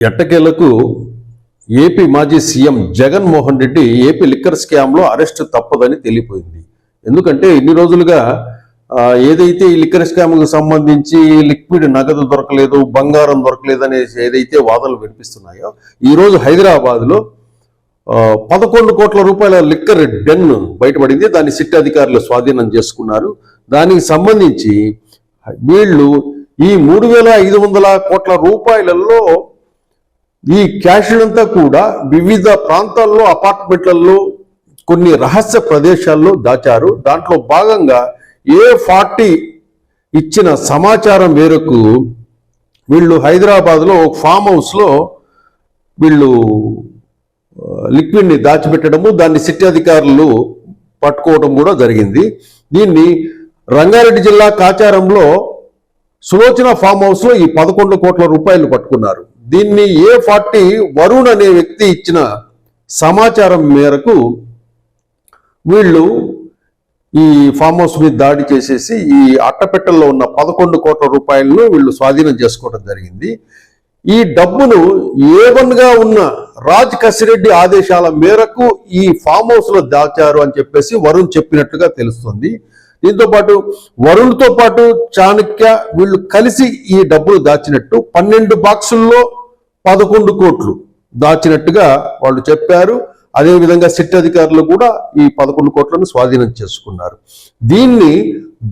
ఎట్టకేలకు ఏపీ మాజీ CM Jaganmohan Reddy AP liquor స్కామ్లో అరెస్ట్ తప్పదని తెలియపోయింది ఎందుకంటే ఇన్ని రోజులుగా ఏదైతే ఈ లిక్కర్ స్కామ్కు సంబంధించి లిక్విడ్ నగదు దొరకలేదు బంగారం దొరకలేదు అనే ఏదైతే వాదనలు వినిపిస్తున్నాయో ఈరోజు హైదరాబాద్లో పదకొండు కోట్ల రూపాయల లిక్కర్ డెన్ బయటపడింది. దాన్ని సిట్ అధికారులు స్వాధీనం చేసుకున్నారు. దానికి సంబంధించి వీళ్ళు ఈ మూడు వేల ఐదు వందల కోట్ల రూపాయలలో ఈ క్యాష్ అంతా కూడా వివిధ ప్రాంతాల్లో అపార్ట్మెంట్లలో కొన్ని రహస్య ప్రదేశాల్లో దాచారు. దాంట్లో భాగంగా ఏ ఫార్టీ ఇచ్చిన సమాచారం మేరకు వీళ్ళు హైదరాబాద్లో ఒక ఫామ్ హౌస్లో వీళ్ళు లిక్విడ్ని దాచిపెట్టడము దాన్ని సిటీ అధికారులు పట్టుకోవడం కూడా జరిగింది. దీన్ని రంగారెడ్డి జిల్లా కాచారంలో సులోచన ఫామ్ హౌస్లో ఈ పదకొండు కోట్ల రూపాయలు పట్టుకున్నారు. దీన్ని ఏ ఫార్టీ వరుణ్ అనే వ్యక్తి ఇచ్చిన సమాచారం మేరకు వీళ్ళు ఈ ఫామ్ హౌస్ మీద దాడి చేసేసి ఈ అట్టపెట్టెల్లో ఉన్న పదకొండు కోట్ల రూపాయలను వీళ్ళు స్వాధీనం చేసుకోవడం జరిగింది. ఈ డబ్బును ఏవన్గా ఉన్న రాజ్ కసిరెడ్డి ఆదేశాల మేరకు ఈ ఫామ్ హౌస్లో దాచారు అని చెప్పేసి వరుణ్ చెప్పినట్టుగా తెలుస్తుంది. దీంతో పాటు వరుణ్తో పాటు చాణక్య వీళ్ళు కలిసి ఈ డబ్బులు దాచినట్టు పన్నెండు బాక్సుల్లో పదకొండు కోట్లు దాచినట్టుగా వాళ్ళు చెప్పారు. అదేవిధంగా సిట్ అధికారులు కూడా ఈ పదకొండు కోట్లను స్వాధీనం చేసుకున్నారు. దీన్ని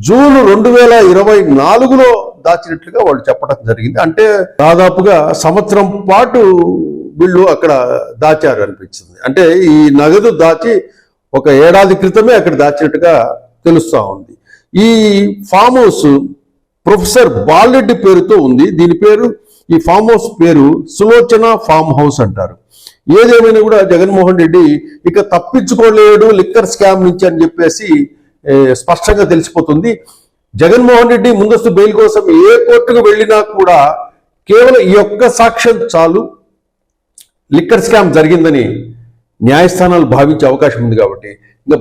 జూన్ రెండు వేల ఇరవై నాలుగులో దాచినట్లుగా వాళ్ళు చెప్పడం జరిగింది. అంటే దాదాపుగా సంవత్సరం పాటు వీళ్ళు అక్కడ దాచారు అనిపించింది. అంటే ఈ నగదు దాచి ఒక ఏడాది క్రితమే అక్కడ దాచినట్టుగా తెలుస్తూ ఉంది. ఈ ఫామ్ హౌస్ ప్రొఫెసర్ బాలరెడ్డి పేరుతో ఉంది. దీని పేరు ఈ ఫామ్ హౌస్ పేరు సులోచన ఫామ్ హౌస్ అంటారు. ఏదేమైనా కూడా జగన్మోహన్ రెడ్డి ఇక తప్పించుకోలేడు లిక్కర్ స్కామ్ నుంచి అని చెప్పేసి స్పష్టంగా తెలిసిపోతుంది. జగన్మోహన్ రెడ్డి ముందస్తు బెయిల్ కోసం ఏ కోర్టుకు వెళ్ళినా కూడా కేవలం ఈ ఒక్క సాక్ష్యం చాలు. లిక్కర్ స్కామ్ జరిగిందని న్యాయస్థానాలు భావించే అవకాశం ఉంది కాబట్టి. ఇంకా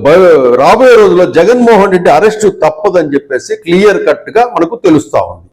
రాబోయే రోజుల్లో జగన్మోహన్ రెడ్డి అరెస్టు తప్పదని చెప్పేసి క్లియర్ కట్గా మనకు తెలుస్తా ఉంది.